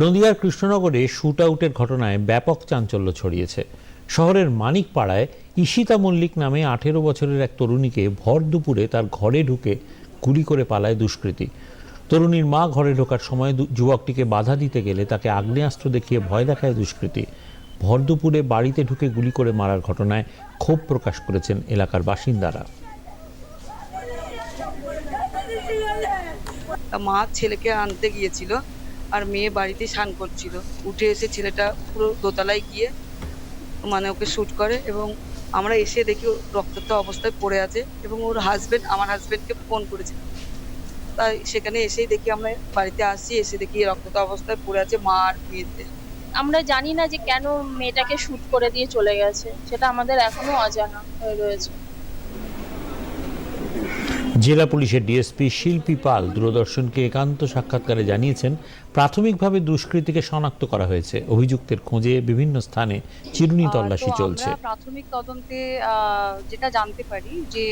নদিয়ার কৃষ্ণনগরে শুট আউটের ঘটনায় ব্যাপক চাঞ্চল্য ছড়িয়েছে। শহরের মানিকপাড়ায় ঈশিতা মল্লিক নামে আঠেরো বছরের এক তরুণীকে ভর দুপুরে তার ঘরে ঢুকে গুলি করে পালায় দুষ্কৃতী। তরুণীর মা ঘরে ঢোকার সময় যুবকটিকে বাধা দিতে গেলে তাকে আগ্নেয়াস্ত্র দেখিয়ে ভয় দেখায় দুষ্কৃতী। ভর দুপুরে বাড়িতে ঢুকে গুলি করে মারার ঘটনায় ক্ষোভ প্রকাশ করেছেন এলাকার বাসিন্দারা। মা ছেলেকে আনতে গিয়েছিল। আর মেয়ে বাড়িতে স্নান করছিল। উঠে এসে ছেলেটা পুরো দোতলায় গিয়ে মানে ওকে শ্যুট করে এবং আমরা এসে দেখি রক্তাক্ত অবস্থায় পড়ে আছে এবং ওর হাজবেন্ড আমার হাজবেন্ডকে ফোন করেছে। তাই সেখানে এসেই দেখি আমরা বাড়িতে আসছি এসে দেখি রক্তাক্ত অবস্থায় পড়ে আছে মা আর মেয়েতে আমরা জানি না যে কেন মেয়েটাকে শ্যুট করে দিয়ে চলে গেছে, সেটা আমাদের এখনও অজানা হয়ে রয়েছে। জেলা পুলিশের ডিএসপি শিল্পী পাল দূরদর্শনকে একান্ত সাক্ষাৎকারে জানিয়েছেন প্রাথমিকভাবে দুষ্কৃতীকে শনাক্ত করা হয়েছে। অভিযুক্তের খোঁজে বিভিন্ন স্থানে চিরুনি তল্লাশি চলছে। প্রাথমিক তদন্তে যেটা জানতে পারি যে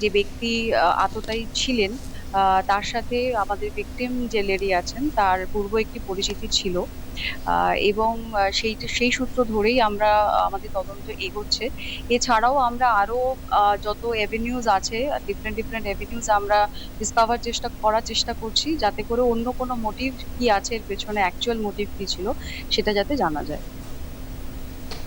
যে ব্যক্তি আততায়ী ছিলেন তার সাথে আমাদের ভিকটিম যে লেডি আছেন, তার পূর্ব একটি পরিচিতি ছিল। এবং সেই সেই সূত্র ধরেই আমরা, আমাদের তদন্ত এগোচ্ছে। এছাড়াও আমরা আরও যত অ্যাভিনিউজ আছে ডিফারেন্ট ডিফারেন্ট অ্যাভিনিউজ আমরা ডিসকভার চেষ্টা, করার চেষ্টা করছি, যাতে করে অন্য কোনো মোটিভ কি আছে, এর পেছনে অ্যাকচুয়াল মোটিভ কি ছিল, সেটা যাতে জানা যায়।